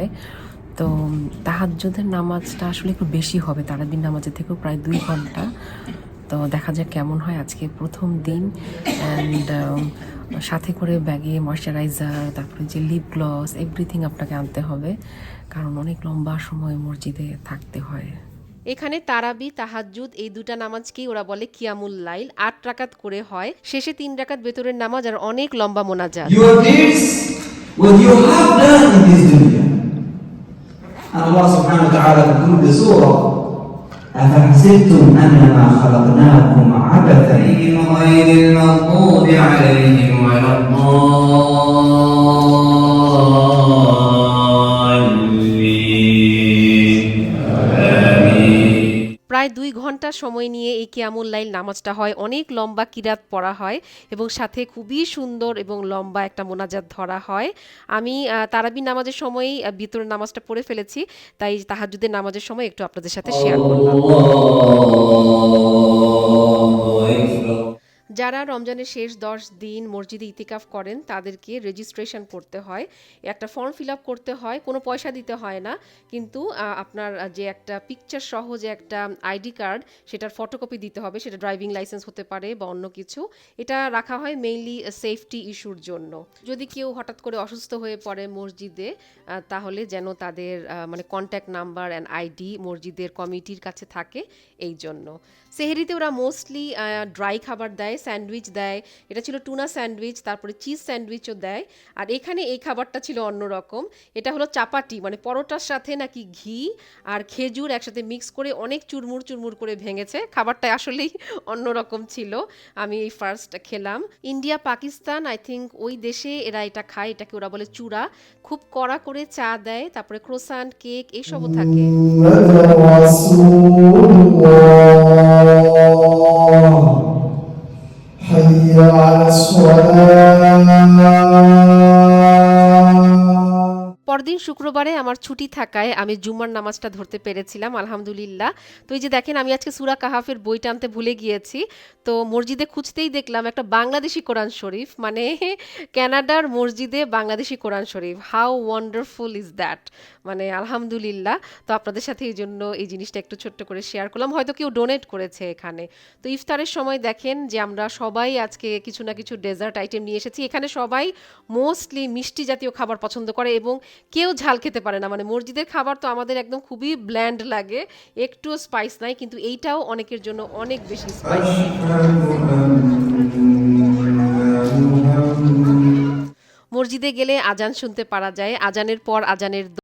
হয়। তো তাহাজ্জুদের নামাজটা আসলে একটু বেশি হবে। তারাবির নামাজের থেকেও প্রায় দুই ঘণ্টা। তো দেখা যাক কেমন হয় আজকে প্রথম দিন। অ্যান্ড সাথে করে ব্যাগে ময়শ্চারাইজার তারপরে যে লিপ গ্লস এভরিথিং আপনাকে আনতে হবে। কারণ অনেক লম্বা সময় মসজিদে থাকতে হয়। এখানে তারাবি তাহাজ্জুদ এই দুটা নামাজকেই ওরা বলে কিয়ামুল লাইল। আট রাকাত করে হয়। শেষে তিন রাকাত ভেতরের নামাজ আর অনেক লম্বা মোনাজাত। Wa ta'ala conclude the surah. أفحسبتم أنما خلقناكم عبثا غير المغضوب عليهم ولا الضالين প্রায় দুই ঘণ্টা সময় নিয়ে এই কিয়ামুল লাইল নামাজটা হয়। অনেক লম্বা কিরাত পড়া হয় এবং সাথে খুবই সুন্দর এবং লম্বা একটা মোনাজাত ধরা হয়। আমি তারাবি নামাজের সময়ই বিতর নামাজটা পড়ে ফেলেছি। তাই তাহাজুদের নামাজের সময় একটু আপনাদের সাথে শেয়ার করলাম। যারা রমজানের শেষ দশ দিন মসজিদে ইতিকাফ করেন, তাদেরকে রেজিস্ট্রেশন করতে হয়। একটা ফর্ম ফিল আপ করতে হয়, কোনো পয়সা দিতে হয় না। কিন্তু আপনার যে একটা পিকচার সহ যে একটা আইডি কার্ড সেটার ফটোকপি দিতে হবে। সেটা ড্রাইভিং লাইসেন্স হতে পারে বা অন্য কিছু। এটা রাখা হয় মেইনলি সেফটি ইস্যুর জন্য। যদি কেউ হঠাৎ করে অসুস্থ হয়ে পড়ে মসজিদে তাহলে যেন তাদের মানে কন্ট্যাক্ট নাম্বার অ্যান্ড আইডি মসজিদের কমিটির কাছে থাকে, এই জন্য। সেহেরিতে ওরা মোস্টলি ড্রাই খাবার দেয় স্যান্ডউইচ দেয়, এটা ছিল টুনা স্যান্ডউইচ, তারপরে চিজ স্যান্ডউইচও দেয়, আর এখানে এই খাবারটা ছিল অন্যরকম এটা হলো চাপাটি মানে পরোটার সাথে নাকি ঘি আর খেজুর একসাথে মিক্স করে অনেক চুরমুর চুরমুর করে ভেঙেছে, খাবারটা আসলেই অন্যরকম ছিল, আমি এই ফার্স্ট খেলাম। ইন্ডিয়া, পাকিস্তান আই থিঙ্ক ওই দেশে এরা এটা খায়, এটাকে ওরা বলে চূড়া, খুব কড়া করে চা দেয়, তারপরে ক্রোসান কেক এইসবও থাকে। পরদিন শুক্রবারে আমার ছুটি থাকায় আমি জুমার নামাজটা ধরতে পেরেছিলাম, আলহামদুলিল্লাহ। তো এই যে দেখেন, আমি আজকে সুরা কাহাফের বই টানতে ভুলে গিয়েছি। তো মসজিদে খুঁজতেই দেখলাম একটা বাংলাদেশি কোরআন শরীফ মানে ক্যানাডার মসজিদে বাংলাদেশি কোরআন শরীফ। হাউ ওয়ান্ডারফুল ইজ দ্যাট মানে আলহামদুলিল্লাহ। তো আপনাদের সাথে এই জন্য এই জিনিসটা একটু ছোট্ট করে শেয়ার করলাম। হয়তো কেউ ডোনেট করেছে এখানে। তো ইফতারের সময় দেখেন যে আমরা সবাই আজকে কিছু না কিছু ডেজার্ট আইটেম নিয়ে এসেছি। এখানে সবাই মোস্টলি মিষ্টি জাতীয় খাবার পছন্দ করে এবং কেউ ঝাল খেতে পারে না। মানে মসজিদের খাবার তো আমাদের একদম খুবই ব্ল্যান্ড লাগে। একটুও স্পাইস নাই, কিন্তু এইটাও অনেকের জন্য অনেক বেশি স্পাইস মসজিদে গেলে আজান শুনতে পারা যায়। আজানের পর আজানের